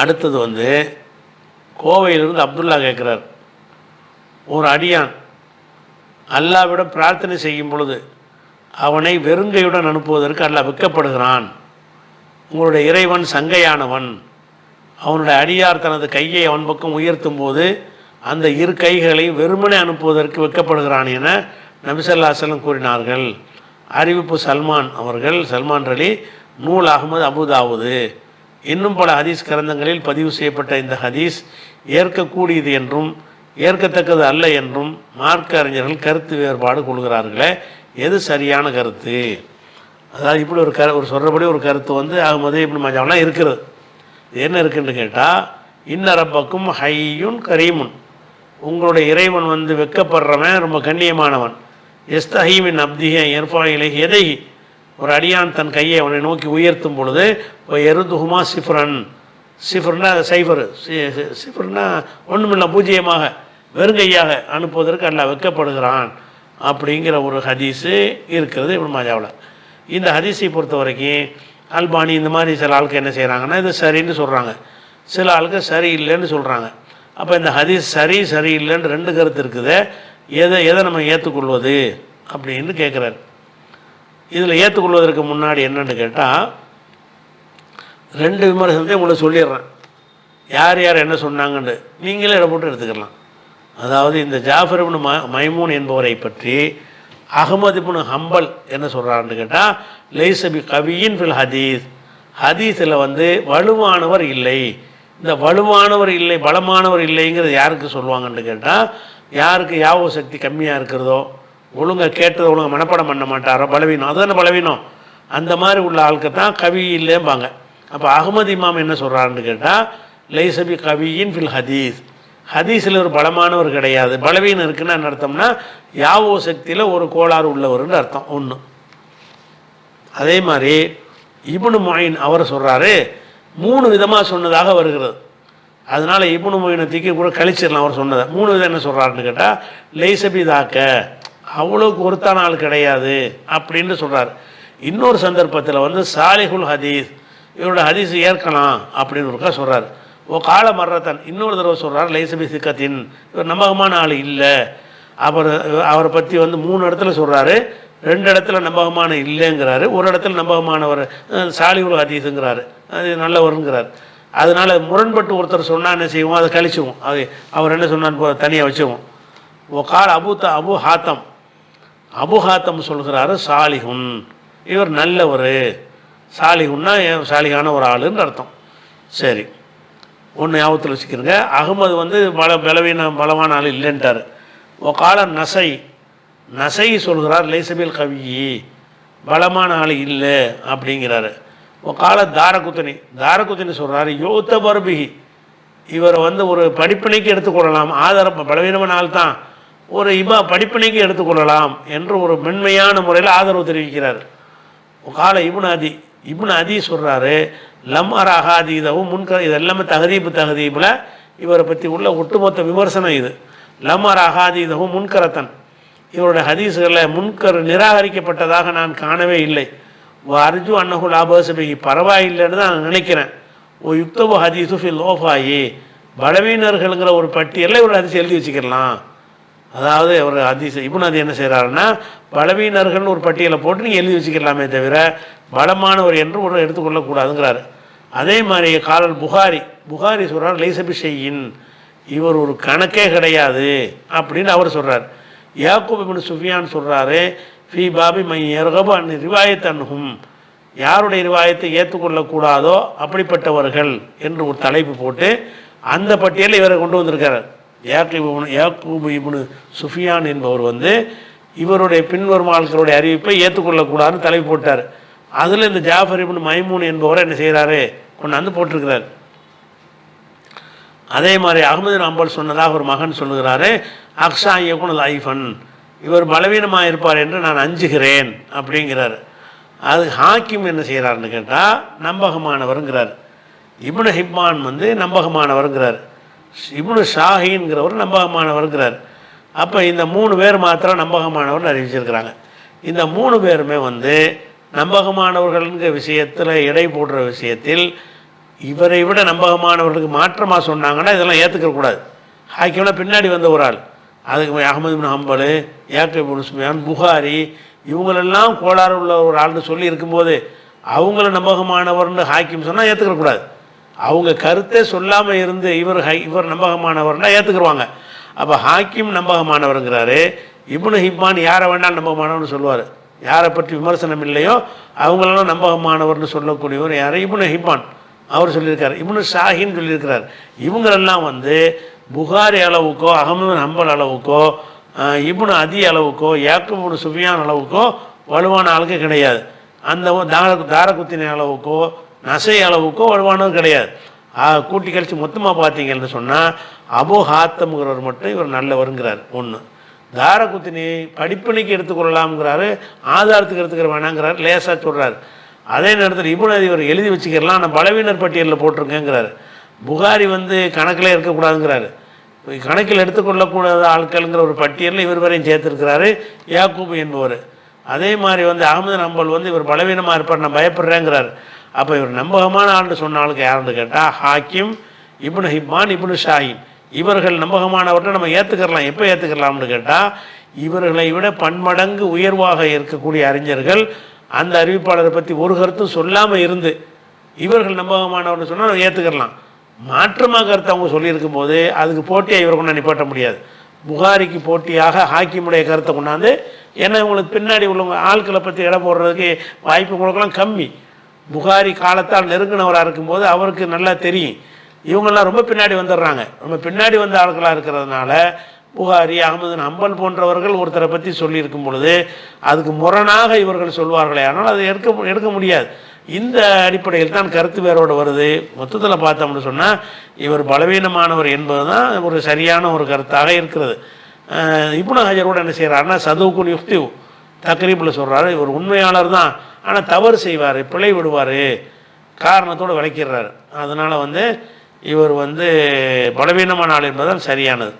அடுத்தது வந்து கோவையிலிருந்து அப்துல்லா கேட்குறார். ஒரு அடியான் அல்லாவிடம் பிரார்த்தனை செய்யும் பொழுது அவனை வெறுங்கையுடன் அனுப்புவதற்கு அல்லாஹ் விற்கப்படுகிறான் உங்களுடைய இறைவன் சங்கையானவன். அவனுடைய அடியார் தனது கையை அவன் பக்கம் உயர்த்தும் போது அந்த இரு கைகளையும் வெறுமனே அனுப்புவதற்கு விற்கப்படுகிறான் என நபிசல்லாசலம் கூறினார்கள். அறிவிப்பு சல்மான் அவர்கள் சல்மான் அலி நூல் அகமது அபுதாவுது இன்னும் பல ஹதீஸ் கிரந்தங்களில் பதிவு செய்யப்பட்ட இந்த ஹதீஸ் ஏற்கக்கூடியது என்றும் ஏற்கத்தக்கது அல்ல என்றும் மார்க்க அறிஞர்கள் கருத்து வேறுபாடு கொள்கிறார்களே. எது சரியான கருத்து? அதாவது இப்படி ஒரு கரு ஒரு சொல்கிறபடி ஒரு கருத்து வந்து அகமது இப்படி மஜாவெலாம் இருக்கிறது. என்ன இருக்குன்னு கேட்டால் இன்னரப்பக்கும் ஹையும் ஹையுன் கரீமுன். உங்களுடைய இறைவன் வந்து வெக்கப்படுறவன் ரொம்ப கண்ணியமானவன். எஸ்தஹீமின் அப்திஹ எர்ஃபா இலை எதை ஒரு அடியான் தன் கையை அவனை நோக்கி உயர்த்தும் பொழுது எருதுகுமா சிஃப்ரன்? சிஃப்ரன்னா சைஃபர். சிஃப்ரன்னா ஒன்றுமில்ல பூஜ்ஜியமாக வெறுங்கையாக அனுப்புவதற்கு அல்லாஹ் வெக்கப்படுகிறான் அப்படிங்கிற ஒரு ஹதீஸு இருக்கிறது இவன் மாஜாவில். இந்த ஹதீஸை பொறுத்த வரைக்கும் அல்பானி இந்த மாதிரி சில ஆளுக்கு என்ன செய்கிறாங்கன்னா இது சரின்னு சொல்கிறாங்க சில ஆளுக்கு சரியில்லைன்னு சொல்கிறாங்க அப்போ இந்த ஹதீஸ் சரி சரியில்லைன்னு ரெண்டு கருத்து இருக்குது. எதை எதை நம்ம ஏற்றுக்கொள்வது அப்படின்னு கேட்குறாரு இதில் ஏற்றுக்கொள்வதற்கு முன்னாடி என்னென்னு கேட்டால் ரெண்டு விமர்சனத்தையும் உங்களுக்கு சொல்லிடுறேன். யார் யார் என்ன சொன்னாங்கன்னு நீங்களே இதை போட்டு எடுத்துக்கலாம். அதாவது இந்த ஜாஃபர் இப்னு ம மைமூன் என்பவரை பற்றி அகமது இப்னு ஹம்பல் என்ன சொல்கிறான்னு கேட்டால் லைசபி கவியின் ஃபில் ஹதீஸ். ஹதீஸில் வந்து வலுவானவர் இல்லை. இந்த வலுவானவர் இல்லை பலமானவர் இல்லைங்கிறது யாருக்கு சொல்லுவாங்கன்னு கேட்டால் யாருக்கு யாவோ சக்தி கம்மியாக இருக்கிறதோ ஒழுங்காக கேட்டதை ஒழுங்காக மனப்பாடம் பண்ண மாட்டாரோ? பலவீனம். அதுதானே பலவீனம். அந்த மாதிரி உள்ள ஆளுக்கு தான் கவி இல்லைம்பாங்க அப்போ அகமது இமாம் என்ன சொல்கிறாருன்னு கேட்டால் லைசபி கவியின் ஃபில் ஹதீஸ். ஹதீஸில் ஒரு பலமானவர் கிடையாது. பலவீனம் இருக்குன்னு என்ன அர்த்தம்னா யாவோ சக்தியில் ஒரு கோளாறு உள்ளவர்னு அர்த்தம் ஒன்று அதே மாதிரி இபுனு மொயின் அவர் சொல்கிறாரு மூணு விதமாக சொன்னதாக வருகிறது. அதனால் இபுனு மொயினை தூக்கி கூட கழிச்சிடலாம் அவர் சொன்னதை. மூணு விதம் என்ன சொல்கிறாருன்னு கேட்டால் லைசபி தாக்க. அவ்வளோக்கு ஒருத்தான ஆள் கிடையாது அப்படின்னு சொல்கிறார் இன்னொரு சந்தர்ப்பத்தில் வந்து சாலிஹுல் ஹதீஸ் இவரோட ஹதீஸ் ஏற்கலாம் அப்படின்னு ஒருக்கா சொல்கிறார் ஓ கால மர்றத்தன் இன்னொரு தடவை சொல்கிறார் லைசபி சிக்கத்தின் இவர் நம்பகமான ஆள் இல்லை. அவர் அவரை பற்றி வந்து மூணு இடத்துல சொல்கிறாரு ரெண்டு இடத்துல நம்பகமான இல்லைங்கிறாரு ஒரு இடத்துல நம்பகமானவர் சாலிஹுல் ஹதீஸுங்கிறாரு. அது நல்லவருங்கிறார். அதனால் முரண்பட்டு ஒருத்தர் சொன்னால் என்ன செய்வோம்? அதை கழிச்சுவோம். அது அவர் என்ன சொன்னான்னு தனியாக வச்சுவோம். ஓ கால் அபு த அபு ஹாத்தம் அபுஹாத்தம் சொல்கிறாரு சாலிகுன் இவர் நல்லவர். சாலிகுன்னா என் சாலிகான ஒரு ஆளுன்னு அர்த்தம். சரி. ஒன்று ஞாபகத்தில் வச்சுக்கிறங்க. அகமது வந்து பல பலவீன பலமான ஆள் இல்லைன்ட்டார். ஓ கால நசை. நசை சொல்கிறார் லைசபில் கவி பலமான ஆள் இல்லை அப்படிங்கிறாரு. ஓ கால தாரகுத்தனி. தாரகுத்தனி சொல்கிறாரு யோத்த பருபிகி இவரை வந்து ஒரு படிப்பினைக்கு எடுத்துக்கொள்ளலாம். ஆதாரம் பலவீனமான ஆள் தான் ஒரு இமா படிப்பினைக்கு எடுத்துக்கொள்ளலாம் என்று ஒரு மென்மையான முறையில் ஆதரவு தெரிவிக்கிறார். கால இபுன் அதி இபுன் அதி சொல்கிறாரு லம் அர் அகாதீதவும் முன்க இது எல்லாமே தகதீப்பு தகதீப்பில் இவரை பற்றி உள்ள ஒட்டுமொத்த விமர்சனம் இது. லம் அர் இதவும் முன்கரத்தன். இவருடைய ஹதீஸ்களில் முன்கர் நிராகரிக்கப்பட்டதாக நான் காணவே இல்லை. ஓ அர்ஜு அன்னகுல் ஆபாசபிகி பரவாயில்லைன்னு தான் நான் நினைக்கிறேன். ஓ யுக்தபு ஹதீசு ஃபில் ஓஃபாயி. பலவீனர்கள்ங்கிற ஒரு பட்டியலில் இவரோட ஹதீஸ் எழுதி வச்சுக்கலாம் அதாவது அவர் அதி இப்னு அது என்ன செய்கிறாருன்னா பலவீனர்கள்னு ஒரு பட்டியலை போட்டு நீங்கள் எழுதி வச்சுக்கலாமே தவிர பலமானவர் என்று ஒரு எடுத்துக்கொள்ளக்கூடாதுங்கிறாரு அதே மாதிரி காலல் புகாரி புகாரி சொல்கிறார் லைசபிஷையின் இவர் ஒரு கணக்கே கிடையாது அப்படின்னு அவர் சொல்கிறார் யாக்கூப் இப்னு சுஃபியான் சொல்கிறாரு ஃபி பாபி மை எருகபு அன் ரிவாயத் அன்ஹும். யாருடைய ரிவாயத்தை ஏற்றுக்கொள்ளக்கூடாதோ அப்படிப்பட்டவர்கள் என்று ஒரு தலைப்பு போட்டு அந்த பட்டியலில் இவரை கொண்டு வந்திருக்கிறார் யாக்கூப் இப்னு இப்னு சுஃபியான் என்பவர் வந்து இவருடைய பின்வரும் ஆட்களுடைய அறிவிப்பை ஏற்றுக்கொள்ளக்கூடாதுன்னு தலை போட்டார். அதில் இந்த ஜாஃபர் இப்னு மைமூன் என்பவரை என்ன செய்கிறாரு கொண்டாந்து போட்டிருக்கிறார். அதே மாதிரி அகமது அம்பல் சொன்னதாக ஒரு மகன் சொல்லுகிறாரு அக்ஷா இயக்குனர் ஐஃபன் இவர் பலவீனமாக இருப்பார் என்று நான் அஞ்சுகிறேன் அப்படிங்கிறார். அது ஹாக்கிம் என்ன செய்கிறாருன்னு கேட்டால் நம்பகமானவருங்கிறார். இப்னு ஹிப்மான் வந்து நம்பகமானவருங்கிறார். இப்னு ஷாஹின்கிறவர் நம்பகமானவருங்கிறார் அப்போ இந்த மூணு பேர் மாத்திரம் நம்பகமானவர்னு அறிவிச்சிருக்கிறாங்க. இந்த மூணு பேருமே வந்து நம்பகமானவர்கள்ங்கிற விஷயத்தில் எடை போடுற விஷயத்தில் இவரை விட நம்பகமானவர்களுக்கு மாற்றமாக சொன்னாங்கன்னா இதெல்லாம் ஏற்றுக்கக்கூடாது கூடாது. பின்னாடி வந்த ஒரு ஆள். அதுக்கு அகமது பின் ஹம்பல் யாக்கப் உஸ்மியான் புகாரி இவங்களெல்லாம் கோளாறு உள்ள ஒரு ஆள்னு சொல்லி இருக்கும்போது அவங்கள நம்பகமானவர்னு ஹாக்கிம் சொன்னால் ஏற்றுக்கக்கூடாது அவங்க கருத்தை சொல்லாமல் இருந்து இவர் ஹை இவர் நம்பகமானவர்னா ஏற்றுக்குருவாங்க அப்போ ஹாக்கிம் நம்பகமானவருங்கிறாரு. இப்னு ஹிப்பான் யாரை வேணாலும் நம்பகமானவர்னு சொல்லுவார். யாரை பற்றி விமர்சனம் இல்லையோ அவங்களெல்லாம் நம்பகமானவர்னு சொல்லக்கூடியவர் யார்? இப்னு ஹிப்பான். அவர் சொல்லியிருக்காரு. இப்னு ஷாஹின் சொல்லியிருக்கிறார். இவங்களெல்லாம் வந்து புகாரி அளவுக்கோ அகமது ஹம்பல் அளவுக்கோ இப்னு அதி அளவுக்கோ யாக்குபுனு சுஃபியான் அளவுக்கோ வலுவான ஆளுக்கு கிடையாது. அந்த தார தாரகுத்தின அளவுக்கோ நசை அளவுக்கோ வலுவானது கிடையாது. கூட்டி கழிச்சு மொத்தமாக பார்த்தீங்கன்னு சொன்னால் அபு ஹாத்தம்ங்கிறவர் மட்டும் இவர் நல்லவருங்கிறார். ஒன்று தாரகுத்தினி படிப்பணிக்கு எடுத்துக்கொள்ளலாம்ங்கிறாரு ஆதாரத்துக்கு எடுத்துக்கிற வேணாங்கிறாரு லேசாக சொல்கிறாரு அதே நேரத்தில் இவ்வளோ இவர் எழுதி வச்சுக்கிறலாம் நான் பலவீனர் பட்டியலில் போட்டிருக்கேங்கிறாரு. புகாரி வந்து கணக்கில் இருக்கக்கூடாதுங்கிறாரு. கணக்கில் எடுத்துக்கொள்ளக்கூடாத ஆட்கள்ங்கிற ஒரு பட்டியலில் இவர் வரையும் சேர்த்துருக்கிறாரு யாக்கூப் என்பவர். அதே மாதிரி வந்து அகமது நம்பல் வந்து இவர் பலவீனமாக இருப்பார் நான் பயப்படுறேங்கிறார். அப்போ இவர் நம்பகமான ஆண்டு சொன்ன ஆளுக்கு யாருன்னு கேட்டால் ஹாக்கிம் இப்னு ஹிப்மான் இப்னு ஷாயின் இவர்கள் நம்பகமானவற்றை நம்ம ஏற்றுக்கலாம் எப்போ ஏற்றுக்கலாம்னு கேட்டால் இவர்களை விட பன்மடங்கு உயர்வாக இருக்கக்கூடிய அறிஞர்கள் அந்த அறிவிப்பாளரை பற்றி ஒரு கருத்தும் சொல்லாமல் இருந்து இவர்கள் நம்பகமானவர்னு சொன்னால் நம்ம ஏற்றுக்கலாம் மாற்றமாக கருத்து அவங்க சொல்லியிருக்கும் போது அதுக்கு போட்டியாக இவர் கொண்டு நிப்பாட்ட முடியாது. புகாரிக்கு போட்டியாக ஹாக்கிமுடைய கருத்தை கொண்டாந்து ஏன்னா இவங்களுக்கு பின்னாடி உள்ளவங்க ஆட்களை பற்றி இடம் போடுறதுக்கு வாய்ப்பு உங்களுக்கெல்லாம் கம்மி. புகாரி காலத்தால் நெருங்கினவராக இருக்கும்போது அவருக்கு நல்லா தெரியும். இவங்கெல்லாம் ரொம்ப பின்னாடி வந்துடுறாங்க. ரொம்ப பின்னாடி வந்த ஆட்களாக இருக்கிறதுனால புகாரி அகமது அம்பன் போன்றவர்கள் ஒருத்தரை பற்றி சொல்லியிருக்கும் பொழுது அதுக்கு முரணாக இவர்கள் சொல்வார்களே. ஆனால் அதை எடுக்க எடுக்க முடியாது. இந்த அடிப்படையில் தான் கருத்து வேரோடு வருது. மொத்தத்தில் பார்த்தோம்னு சொன்னால் இவர் பலவீனமானவர் என்பது தான் ஒரு சரியான ஒரு கருத்தாக இருக்கிறது. அஹ் ஹாஜர் கூட என்ன செய்கிறாருன்னா சதுவுக்குன் யுக்திவ் தக்ரீபில் சொல்கிறாரு இவர் உண்மையாளர் தான். ஆனால் தவறு செய்வார் பிழை விடுவார். காரணத்தோடு விளக்கிடுறாரு. அதனால் வந்து இவர் வந்து பலவீனமான ஆள் என்பதுதான் சரியானது.